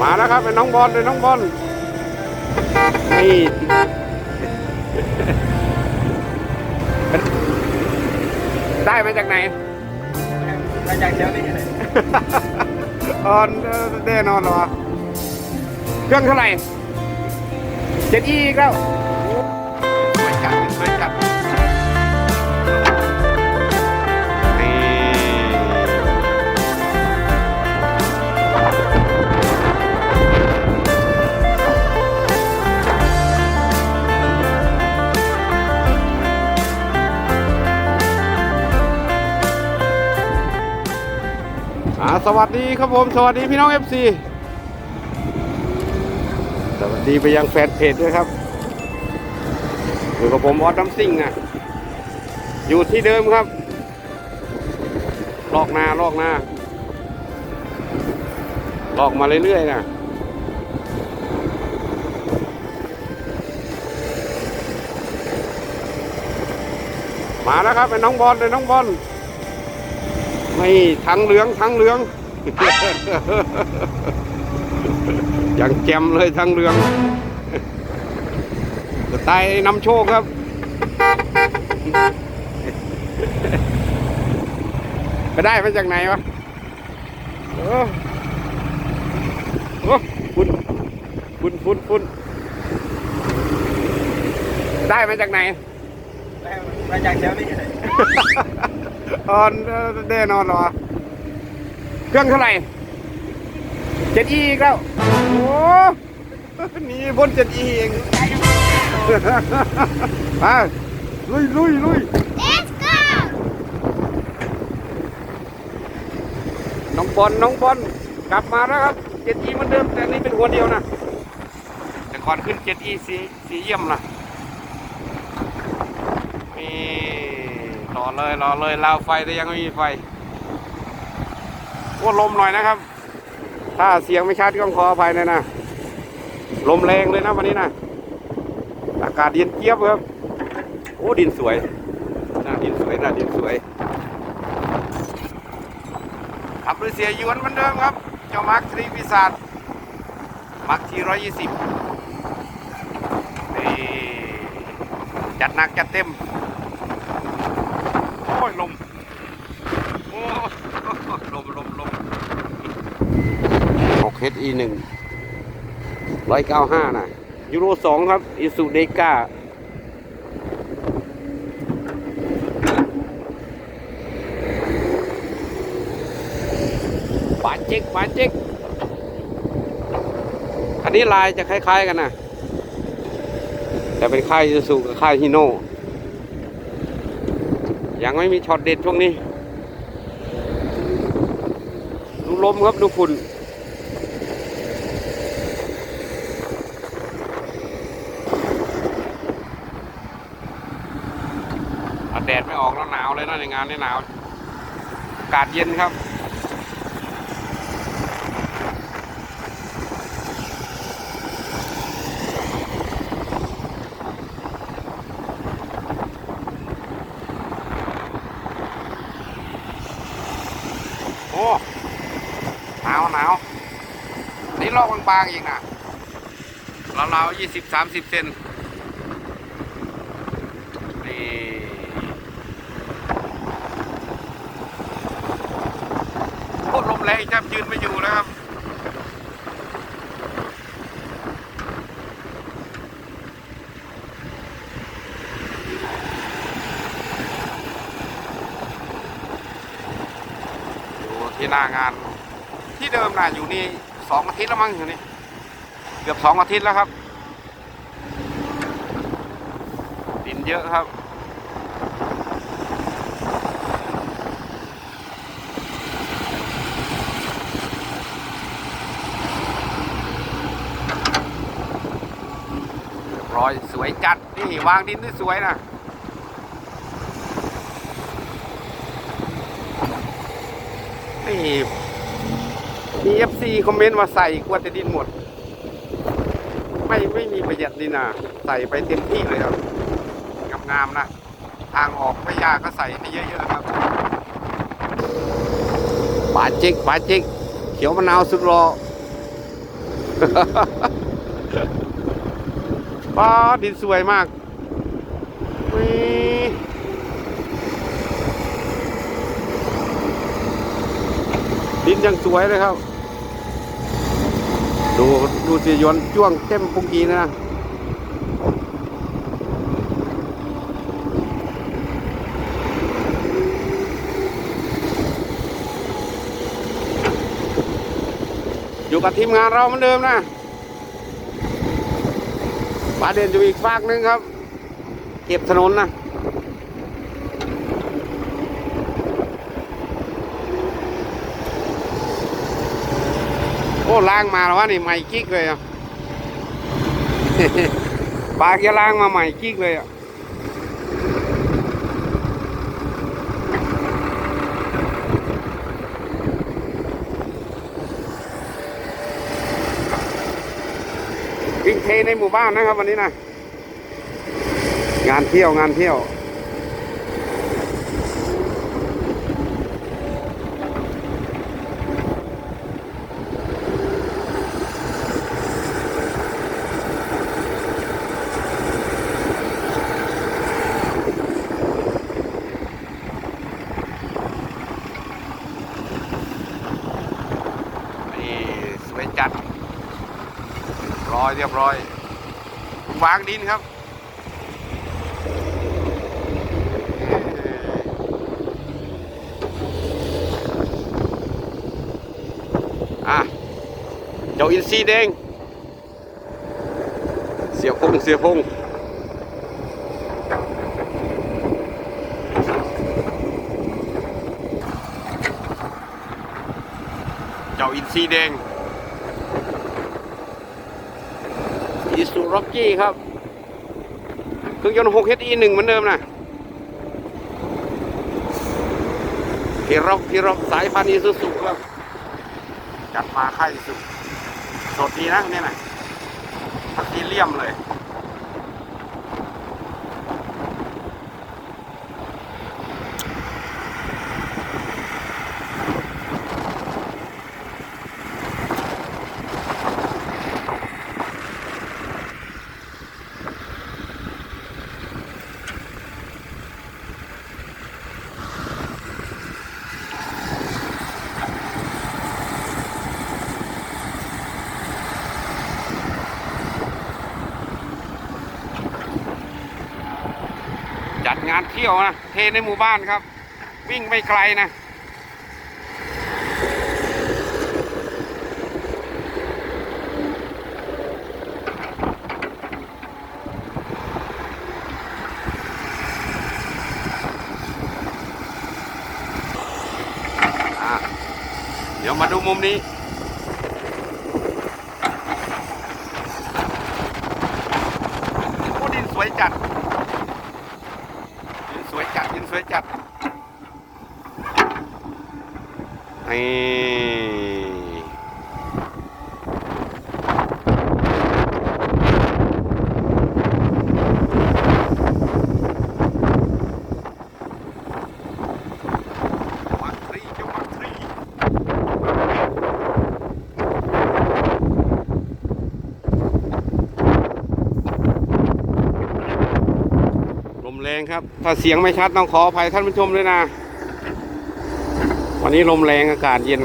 มาแล้วครับเป็นน้องบอลเป็นน้องบอลนี่ได้มาจากไหนมาจากเชียวนี่เลยออนแน่นอนเหรอเครื่องเท่าไหร่เจ็ดอีกแล้ว สวัสดีครับผม สวัสดีพี่น้อง FC สวัสดีไปยังแฟนเพจด้วยครับอยู่กับผมออสดัมซิงอะ อยู่ที่เดิมครับ ลอกนาลอกนาลอกมาเรื่อยๆนะมาแล้วครับเป็นน้องบอลเป็นน้องบอล ไม่ทั้งเหลืองทั้งเหลือง อย่างแจมเลยทั้งเรืองสไตล์นำโชคครับ ไปได้มาจากไหนวะเออโอ้ฝุ่นฝุ่นฝุ่นฝุ่นได้มาจากไหน ได้มาจากเชียวนี่ เลยออนแน่นอนเหรอ เครื่องเท่าไหร่เจ็ดอีกแล้ว โอ้นี่บนเจ็ดอีเองไปลุยลุยลุย Let's go น้องบอลน้องบอลกลับมาแล้วครับเจ็ดอีเหมือนเดิมแต่อันนี้เป็นหัวเดียวนะแต่ก่อนขึ้นเจ็ดอีสีสีเยี่ยมนะนี่ร อเลยรอเลยลาวไฟแต่ยังไม่มีไฟโอ้ลมหน่อยนะครับ ถ้าเสียงไม่ชัดก็ขออภัยนะนะลมแรงเลยนะวันนี้นะอากาศเย็นเจี๊ยบครับโอ้ดินสวยน่าดินสวยน่าดินสวยขับโดยเสียยวนเหมือนเดิมครับ เจ้ามาร์คทรีปีศาจมาร์คทีร้อยยี่สิบนี่จัดหนักจัดเต็ม โอ้ยลม โอ้ลมลมลม 6 HE 1 195นะยูโร2ครับอิสุเดก้าปาเจ๊กปาเจ๊กอันนี้ลายจะคล้าย ๆ กันนะแต่เป็นค่ายยูสุกับค่ายฮิโน่ยังไม่มีช็อตเด็ดช่วงนี้ ดูลมครับ ดูฝุ่น อะแดดไม่ออกแล้วหนาวเลยนะในงานนี่หนาวอากาศเย็นครับโอ้หนาวหนาวนี่ลอกบางๆอีกนะราวๆยี่สิบสามสิบเซน โคตรลม แรงครับยืนไม่อยู่แล้วครับอยู่ที่หน้างาน ที่เดิมน่ะอยู่นี่สองอาทิตย์แล้วมั้งอยู่นี่เกือบสองอาทิตย์แล้วครับ ดินเยอะครับ เรียบร้ อยสวยจัด นี่ วางดินได้สวยนะนี่มีเอฟซีคอมเมนต์ว่าใส่กลัวจะดินหมด ไม่ไม่มีประหยัดดินนะใส่ไปเต็มที่เลยครับงามๆนะ ทางออกไม่ยากก็ใส่ให้เยอะๆครับปาจิกปาจิก เขียวมะนาวสุดรอ ป้าดินสวยมากวิดินยังสวยเลยครับ ดูดูสิยนจ้วงเต็มปุงกีนะอยู่กับทีมงานเราเหมือนเดิมนะ ปาเด่นอยู่อีกฝากหนึ่งครับ เก็บถนนนะโอ้ล้างมาแล้ววะนี่ใหม่กิ๊กเลยอะปากจะล้างมาใหม่กิ๊กเลยอะ วิ่ง เทในหมู่บ้านนะครับวันนี้นะ งานเที่ยวงานเที่ยว นี่สวยจัด ร้อย เรียบร้อย วางดินครับ อะ เจ้าอินซีแดง เสียพงเสียพงเจ้าอินซีแดง อีซูร็อกกี้ครับ เครื่องยนต์6 HE 1เหมือนเดิมนะพีร็อกพีร็อกสายพันธุ์อีซูซูครับ จัดมาค่ายสุดสดดีนะเนี่ยนะพักซีเลี่ยมเลย ดงานเที่ยวนะ เทในหมู่บ้านครับ วิ่งไม่ไกลนะอะเดี๋ยวมาดูมุมนี้ โอ้ดินสวยจัด ดินสวยจัดดินสวยจัด นี่ มักทรีเจ้ามักทรีลมแรงครับ ถ้าเสียงไม่ชัดต้องขออภัยท่านผู้ชมด้วยนะ วันนี้ลมแรงอากาศเย็น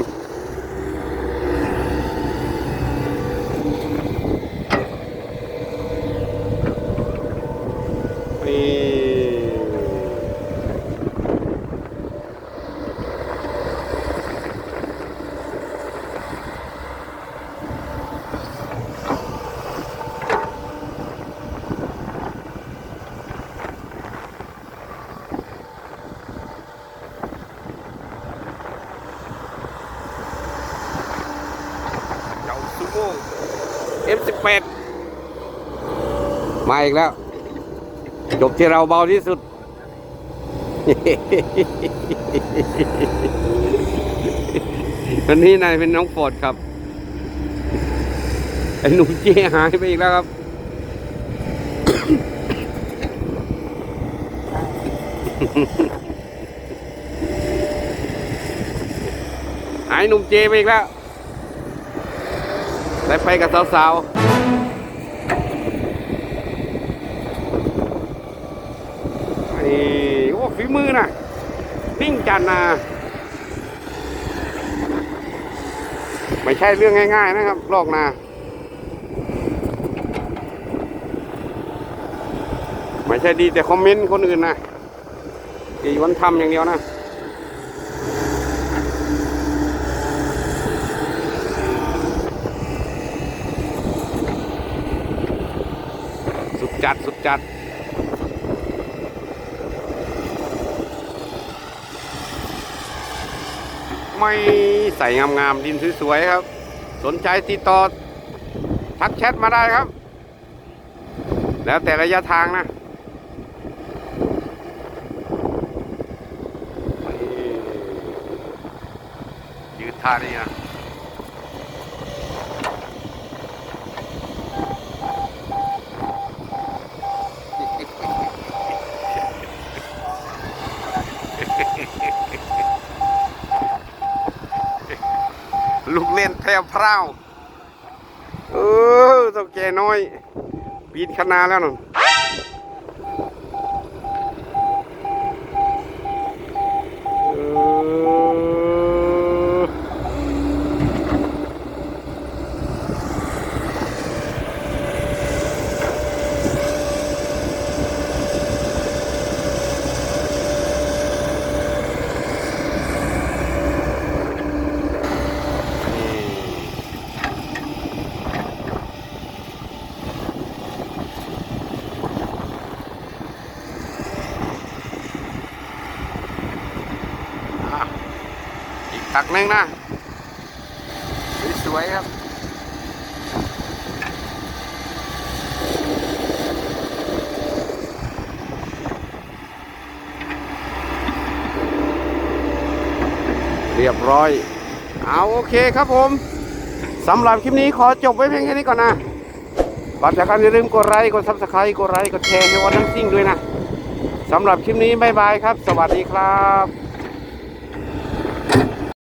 เจ้าซูโม่ F18 มาอีกแล้ว จบที่เราเบาที่สุด วันนี้นายเป็นน้องโปรดครับ ไอ้หนุ่มเจ๊หายไปอีกแล้วครับหายหนุ่มเจไปอีกแล้ว ได้ไปกับสาวๆนี่โอ้ฝีมือนะนิ่งจันนาไม่ใช่เรื่องง่าย ๆ นะครับ ลอกนาไม่ใช่ดีแต่คอมเมนต์คนอื่นนะดีวันทำอย่างเดียวนะ จัด สุดจัด ไม่ใส่งามๆดินสวยๆครับ สนใจติดต่อทักแชทมาได้ครับ แล้วแต่ระยะทางนะยืดท่านี่นะ ลูกเล่นแพ รวพราวเออเจ้าแกน้อย ปีนคณาแล้วน่ะเออ ตักนึงนะ สวยๆครับเรียบร้อย เอาโอเคครับผมสำหรับคลิปนี้ขอจบไว้เพียงแค่นี้ก่อนนะก่อนจากกันอย่าลืมกดไลค์กดซับสไครต์กดไลค์กดแชร์ให้วันน้ำซิ่งด้วยนะสำหรับคลิปนี้บ๊ายบายครับ สวัสดีครับ